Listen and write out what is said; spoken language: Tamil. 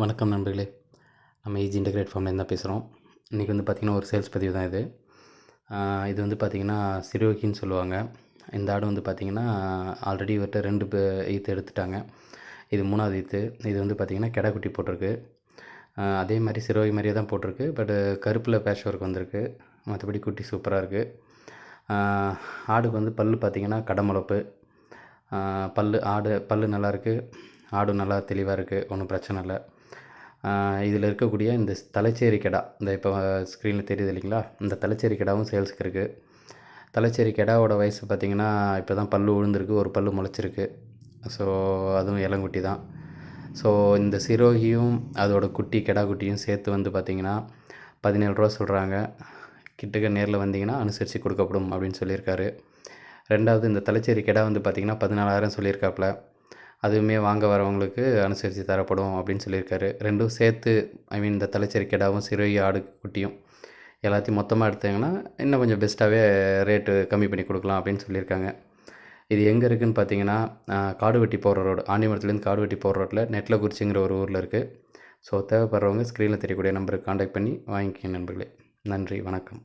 வணக்கம் நண்பர்களே. நம்ம ஈஜி இன்டகிரேட் ஃபார்ம்லேருந்து தான் பேசுகிறோம் இன்றைக்கி வந்து பார்த்திங்கன்னா ஒரு சேல்ஸ் பதிவு தான் இது. இது வந்து பார்த்திங்கன்னா சிறுவகின்னு சொல்லுவாங்க. இந்த ஆடு வந்து பார்த்திங்கன்னா ஆல்ரெடி இவர்கிட்ட ரெண்டு ஈத்து எடுத்துட்டாங்க. இது மூணாவது ஈத்து. இது வந்து பார்த்திங்கன்னா கெடாக்குட்டி போட்டிருக்கு. அதே மாதிரி சிறுவகை மாதிரியே தான் போட்டிருக்கு. பட்டு கருப்பில் பேஷ் ஒர்க் வந்திருக்கு. மற்றபடி குட்டி சூப்பராக இருக்குது ஆடுக்கு வந்து பல் பார்த்திங்கன்னா கடமுளப்பு பல் ஆடு பல் நல்லா இருக்குது ஆடு நல்லா தெளிவாக இருக்குது ஒன்றும் பிரச்சனை இல்லை. இதில் இருக்கக்கூடிய இந்த தலைச்சேரி கெடா இந்த இப்போ ஸ்க்ரீனில் தெரியுது இல்லைங்களா? இந்த தலைச்சேரி கெடாவும் சேல்ஸுக்கு இருக்குது தலைச்சேரி கெடாவோட வயசு பார்த்திங்கன்னா இப்போ தான் பல்லு விழுந்திருக்கு ஒரு பல்லு முளைச்சிருக்கு. ஸோ அதுவும் இளங்குட்டி தான். ஸோ இந்த சிரோகியும் அதோட குட்டி கெடா குட்டியும் சேர்த்து வந்து பார்த்திங்கன்னா பதினேழு ரூபா சொல்கிறாங்க கிட்டக்க நேரில் வந்தீங்கன்னா அனுசரித்து கொடுக்கப்படும் அப்படின்னு சொல்லியிருக்காரு. ரெண்டாவது இந்த தலைச்சேரி கெடா வந்து பார்த்திங்கன்னா பதினாலாயிரம் சொல்லியிருக்காப்புல. அதுவுமே வாங்க வரவங்களுக்கு அனுசரித்து தரப்படும் அப்படின்னு சொல்லியிருக்காரு. ரெண்டும் சேர்த்து ஐ மீன் இந்த தலைச்சேரி கெடாவும் ஆடு குட்டியும் எல்லாத்தையும் மொத்தமாக எடுத்தாங்கன்னா இன்னும் கொஞ்சம் பெஸ்ட்டாகவே ரேட்டு கம்மி பண்ணி கொடுக்கலாம் அப்படின்னு சொல்லியிருக்காங்க. இது எங்கே இருக்குதுன்னு பார்த்தீங்கன்னா காடுவெட்டி போகிற ரோடு ஆண்டிமரத்துலேருந்து காடுவெட்டி போகிற ரோட்டில் நெட்டில் குறிச்சிங்கிற ஒரு ஊரில் இருக்குது ஸோ தேவைப்படுறவங்க ஸ்க்ரீனில் தெரியக்கூடிய நம்பருக்கு காண்டாக்ட் பண்ணி வாங்கிக்கங்க நண்பர்களே. நன்றி வணக்கம்.